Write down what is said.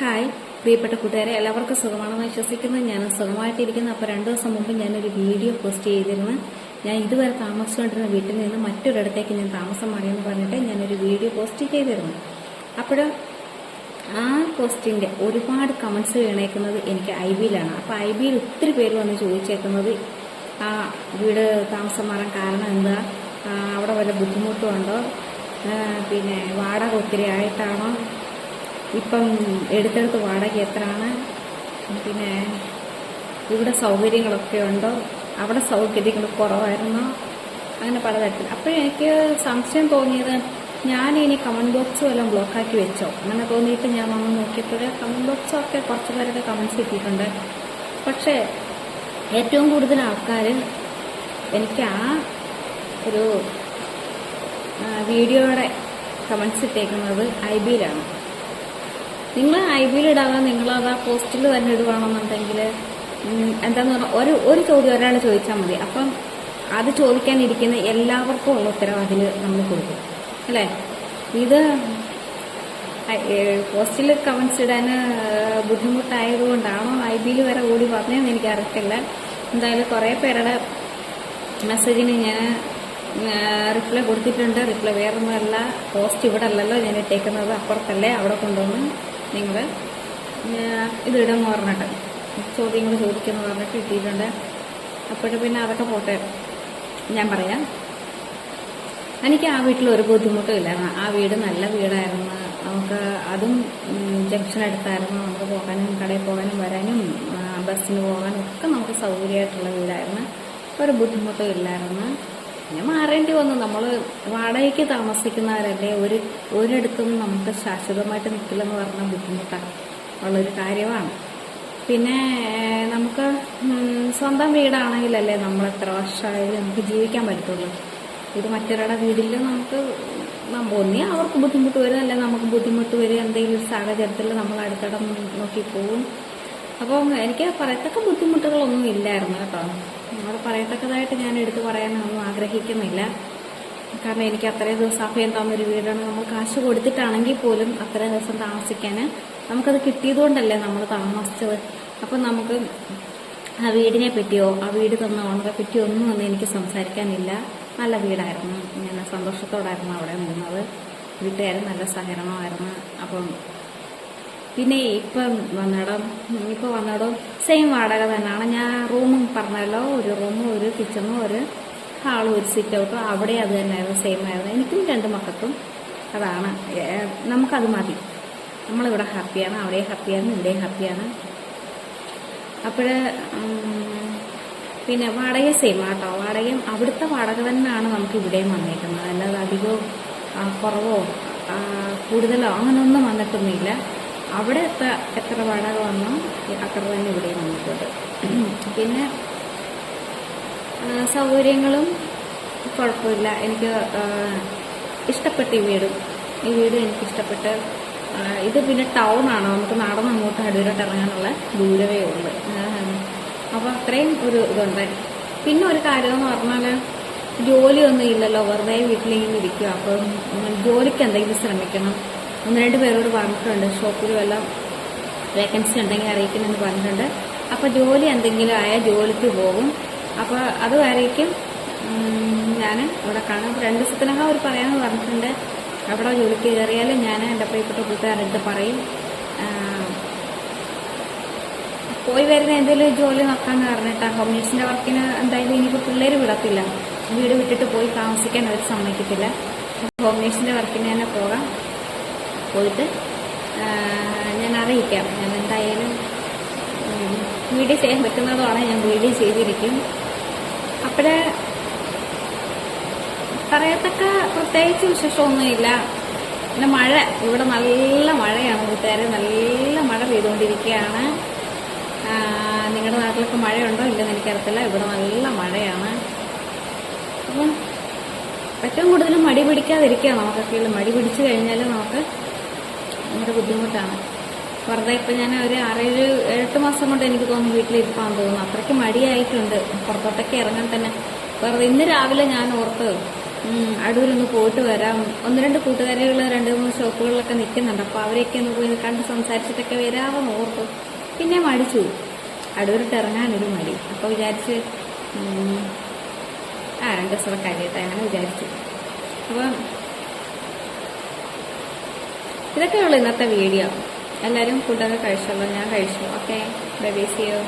Hi. പ്രിയപ്പെട്ട കൂട്ടുകാരെ എല്ലാവർക്കും സുഖമാണെന്ന് വിശ്വസിക്കുന്നത് ഞാൻ സുഖമായിട്ടിരിക്കുന്നു. അപ്പോൾ രണ്ട് ദിവസം മുമ്പ് ഞാനൊരു വീഡിയോ പോസ്റ്റ് ചെയ്തിരുന്നു. ഞാൻ ഇതുവരെ താമസിച്ചുകൊണ്ടിരുന്ന വീട്ടിൽ നിന്ന് മറ്റൊരിടത്തേക്ക് ഞാൻ താമസം മാറിയെന്ന് പറഞ്ഞിട്ട് ഞാനൊരു വീഡിയോ പോസ്റ്റ് ചെയ്തിരുന്നു. അപ്പോൾ ആ പോസ്റ്റിന്റെ ഒരുപാട് കമൻസ് വീണേക്കുന്നത് എനിക്ക് ഐ ബിയിലാണ്. അപ്പോൾ ഐ ബിയിൽ ഒത്തിരി പേര് വന്ന് ചോദിച്ചേക്കുന്നത് ആ വീട് താമസം മാറാൻ കാരണം എന്താ? അവിടെ വല്ല ബുദ്ധിമുട്ടുണ്ടോ? പിന്നെ വാടക ഒത്തിരി ആയിട്ടാണോ? ഇപ്പം എടുത്തെടുത്ത് വാടക എത്രയാണ്? പിന്നെ ഇവിടെ സൗകര്യങ്ങളൊക്കെ ഉണ്ടോ? അവിടെ സൗകര്യങ്ങൾ കുറവായിരുന്നോ? അങ്ങനെ പലതരത്തിൽ. അപ്പോൾ എനിക്ക് സംശയം തോന്നിയത് ഞാൻ ഇനി കമന്റ് ബോക്സ് വല്ലതും ബ്ലോക്കാക്കി വെച്ചോ? അങ്ങനെ തോന്നിയിട്ട് ഞാൻ വന്ന് നോക്കിയപ്പോൾ കമന്റ് ബോക്സൊക്കെ കുറച്ച് പേരുടെ കമൻസ് കിട്ടിയിട്ടുണ്ട്. പക്ഷേ ഏറ്റവും കൂടുതൽ ആൾക്കാർ എനിക്ക് ആ ഒരു വീഡിയോയുടെ കമൻസ് ഇട്ടേക്കുന്നത് ഐ ബിയിലാണ് നിങ്ങൾ ഐ ബിയിൽ ഇടാതെ നിങ്ങളത് ആ പോസ്റ്റിൽ തന്നെ ഇടുവാണെന്നുണ്ടെങ്കിൽ ഉം, എന്താന്ന് പറഞ്ഞാൽ ഒരു ഒരു ചോദ്യം ഒരാൾ ചോദിച്ചാൽ മതി. അപ്പം അത് ചോദിക്കാനിരിക്കുന്ന എല്ലാവർക്കും ഉള്ള ഉത്തരം അതിൽ നമ്മൾ കൊടുക്കും. അല്ലേ? ഇത് പോസ്റ്റിൽ കമൻസ് ഇടാൻ ബുദ്ധിമുട്ടായതുകൊണ്ടാണോ ഐ ബിയിൽ വരെ ഓടി പറഞ്ഞതെന്ന് എനിക്ക് അറിയത്തില്ല. എന്തായാലും കുറേ പേരുടെ മെസ്സേജിന് ഞാൻ റിപ്ലൈ കൊടുത്തിട്ടുണ്ട്. റിപ്ലൈ വേറൊന്നുമല്ല. പോസ്റ്റ് ഇവിടെ അല്ലല്ലോ ഞാൻ ഇട്ടേക്കുന്നത്. അപ്പുറത്തല്ലേ അവിടെ കൊണ്ടുവന്ന് നിങ്ങൾ ഇത് ഇടുമെന്ന് പറഞ്ഞിട്ട്. ചോദ്യങ്ങൾ ചോദിക്കുമെന്ന് പറഞ്ഞിട്ട് കിട്ടിയിട്ടുണ്ട്. അപ്പോഴും പിന്നെ അതൊക്കെ പോട്ടെ. ഞാൻ പറയാം. എനിക്ക് ആ വീട്ടിൽ ഒരു ബുദ്ധിമുട്ടും ആ വീട് നല്ല വീടായിരുന്നു. നമുക്ക് അതും ജംഗ്ഷൻ അടുത്തായിരുന്നു നമുക്ക് പോകാനും കടയിൽ പോകാനും വരാനും ബസ്സിന് പോകാനും ഒക്കെ നമുക്ക് സൗകര്യമായിട്ടുള്ള വീടായിരുന്നു. ഒരു ബുദ്ധിമുട്ടും ഇല്ലായിരുന്നു പിന്നെ മാറേണ്ടി വന്നു. നമ്മൾ വാടകയ്ക്ക് താമസിക്കുന്നവരല്ലേ? ഒരു ഒരിടത്തും നമുക്ക് ശാശ്വതമായിട്ട് നിൽക്കില്ലെന്ന് പറഞ്ഞ ബുദ്ധിമുട്ടാണ് ഉള്ളൊരു കാര്യമാണ്. പിന്നെ നമുക്ക് സ്വന്തം വീടാണെങ്കിലല്ലേ നമ്മൾ എത്ര വർഷമായാലും നമുക്ക് ജീവിക്കാൻ പറ്റത്തുള്ളൂ. ഇത് മറ്റൊരാളുടെ വീട്ടിൽ നമുക്ക് ഒന്നി അവർക്ക് ബുദ്ധിമുട്ട് വരും അല്ലെ നമുക്ക് ബുദ്ധിമുട്ട് വരും എന്തെങ്കിലും സാഹചര്യത്തിൽ നമ്മൾ അടുത്തിടം നോക്കി പോകും അപ്പം എനിക്ക് പറയത്തക്ക ബുദ്ധിമുട്ടുകളൊന്നും ഇല്ലായിരുന്നു കേട്ടോ. അത് പറയത്തക്കതായിട്ട് ഞാൻ എടുത്തു പറയാനൊന്നും ആഗ്രഹിക്കുന്നില്ല. കാരണം എനിക്ക് അത്രയും ദിവസം അഭയം തന്നൊരു വീടാണ്. നമ്മൾ കാശ് കൊടുത്തിട്ടാണെങ്കിൽ പോലും അത്രയും ദിവസം താമസിക്കാൻ നമുക്കത് കിട്ടിയതുകൊണ്ടല്ലേ നമ്മൾ താമസിച്ചത്. അപ്പം നമുക്ക് ആ വീടിനെ പറ്റിയോ ആ വീട് തന്ന ഓണറെ പറ്റിയോ ഒന്നും ഒന്നും എനിക്ക് സംസാരിക്കാനില്ല. നല്ല വീടായിരുന്നു. ഞാൻ സന്തോഷത്തോടായിരുന്നു അവിടെ നിന്നത്. വീട്ടുകാരും നല്ല സഹകരണമായിരുന്നു. അപ്പം പിന്നെ ഇപ്പം വന്നിടം ഇപ്പോൾ വന്നിടം സെയിം വാടക തന്നെയാണ് ഞാൻ റൂമും പറഞ്ഞല്ലോ ഒരു റൂമും ഒരു കിച്ചണും ഒരു ഹാളും ഒരു സിറ്റ് ഔട്ടും അവിടെ അത് തന്നെയായിരുന്നു സെയിം ആയിരുന്നു. എനിക്കും രണ്ട് മക്കൾക്കും അതാണ്. നമുക്കത് മതി. നമ്മളിവിടെ ഹാപ്പിയാണ് അവിടെ ഹാപ്പിയാണ് ഇവിടെ ഹാപ്പിയാണ് അപ്പോൾ പിന്നെ വാടക സെയിം ആട്ടോ. വാടകയും അവിടുത്തെ വാടക തന്നെയാണ് നമുക്ക് ഇവിടെയും വന്നേക്കുന്നത്. അല്ലാതെ അധികവും കുറവോ കൂടുതലോ അങ്ങനെയൊന്നും വന്നിട്ടൊന്നുമില്ല. അവിടെ എത്ര എത്ര വാടക വന്നോ അത്ര തന്നെ ഇവിടെയും വന്നിട്ടുണ്ട്. പിന്നെ സൗകര്യങ്ങളും കുഴപ്പമില്ല. എനിക്ക് ഇഷ്ടപ്പെട്ട് ഈ വീടും. ഈ വീട് എനിക്ക് ഇഷ്ടപ്പെട്ട് ഇത് പിന്നെ ടൗൺ ആണ്? നമുക്ക് നടന്ന് അങ്ങോട്ട് അടിയിലോട്ട് ഇറങ്ങാനുള്ള ദൂരമേ ഉള്ളു. അപ്പോൾ അത്രയും ഒരു ഇതുണ്ട്. പിന്നെ ഒരു കാര്യം എന്ന് പറഞ്ഞാൽ ജോലിയൊന്നും ഇല്ലല്ലോ. വെറുതെ വീട്ടിലിങ്ങനെ ഇരിക്കുക അപ്പം ജോലിക്ക് എന്തെങ്കിലും ശ്രമിക്കണം. ഒന്ന് രണ്ട് പേരോട് പറഞ്ഞിട്ടുണ്ട്. ഷോപ്പിൽ വല്ലതും വേക്കൻസി ഉണ്ടെങ്കിൽ അറിയിക്കണമെന്ന് പറഞ്ഞിട്ടുണ്ട്. അപ്പോൾ ജോലി എന്തെങ്കിലും ആയാൽ ജോലിക്ക് പോകും. അപ്പോൾ അതുമായിരിക്കും ഞാൻ ഇവിടെ കാണാം രണ്ട് ദിവസത്തിനകം അവർ പറയാമെന്ന് പറഞ്ഞിട്ടുണ്ട്. അവിടെ ജോലിക്ക് കയറിയാൽ ഞാൻ എന്റെ പ്രിയപ്പെട്ട കൂട്ടുകാരുടെ അടുത്ത് പറയും. പോയി വരുന്ന എന്തെങ്കിലും ജോലി നോക്കാൻ കാരണട്ടാ ഹോം നേഴ്സിന്റെ വർക്കിന് എന്തായാലും ഇനിയിപ്പോൾ പിള്ളേർ വിടത്തില്ല. വീട് വിട്ടിട്ട് പോയി താമസിക്കാൻ അവർ സമ്മതിക്കത്തില്ല. ഹോം നേഴ്സിന്റെ വർക്കിന് തന്നെ പോകാം. പോയിട്ട് ഞാൻ അറിയിക്കാം. ഞാൻ എന്തായാലും വീഡിയോ ചെയ്യാൻ പറ്റുന്നതുമാണ് ഞാൻ വീഡിയോ ചെയ്തിരിക്കും. അപ്പോഴേ പറയത്തക്ക പ്രത്യേകിച്ച് വിശേഷമൊന്നുമില്ല. പിന്നെ മഴ ഇവിടെ നല്ല മഴയാണ് കൂട്ടുകാരെ. നല്ല മഴ പെയ്തുകൊണ്ടിരിക്കുകയാണ്. നിങ്ങളുടെ നാട്ടിലൊക്കെ മഴയുണ്ടോ? ഇല്ലെന്ന് എനിക്കറിയത്തില്ല. ഇവിടെ നല്ല മഴയാണ്. അപ്പം ഏറ്റവും കൂടുതലും മടി പിടിക്കാതിരിക്കുക നമുക്കൊക്കെ മടി പിടിച്ചു കഴിഞ്ഞാൽ നമുക്ക് ഭയങ്കര ബുദ്ധിമുട്ടാണ്. വെറുതെ ഇപ്പം ഞാൻ ഒരു ആറേഴ് എട്ട് മാസം കൊണ്ട് എനിക്ക് തോന്നുന്നു വീട്ടിലിരിക്കാൻ തോന്നുന്നു. അത്രയ്ക്ക് മടിയായിട്ടുണ്ട്. പുറത്തോട്ടൊക്കെ ഇറങ്ങാൻ തന്നെ. വെറുതെ ഇന്ന് രാവിലെ ഞാൻ ഓർത്ത് അടൂരൊന്ന് പോയിട്ട് വരാം. ഒന്ന് രണ്ട് കൂട്ടുകാരികൾ രണ്ട് മൂന്ന് ഷോപ്പുകളിലൊക്കെ നിൽക്കുന്നുണ്ട്. അപ്പോൾ അവരെയൊക്കെ ഒന്ന് പോയി കണ്ട് സംസാരിച്ചിട്ടൊക്കെ വരാമെന്ന് ഓർത്തു. പിന്നെ മടിച്ചു. അടൂരിട്ട് ഇറങ്ങാനൊരു മടി. അപ്പോൾ വിചാരിച്ച് ആ രണ്ട് ദിവസം കഴിയട്ടെ അങ്ങനെ വിചാരിച്ചു. അപ്പം ഇതൊക്കെയുള്ളൂ ഇന്നത്തെ വീഡിയോ. എല്ലാവരും ഫുഡൊക്കെ കഴിച്ചോളൂ. ഞാൻ കഴിച്ചു. Okay bye bye see you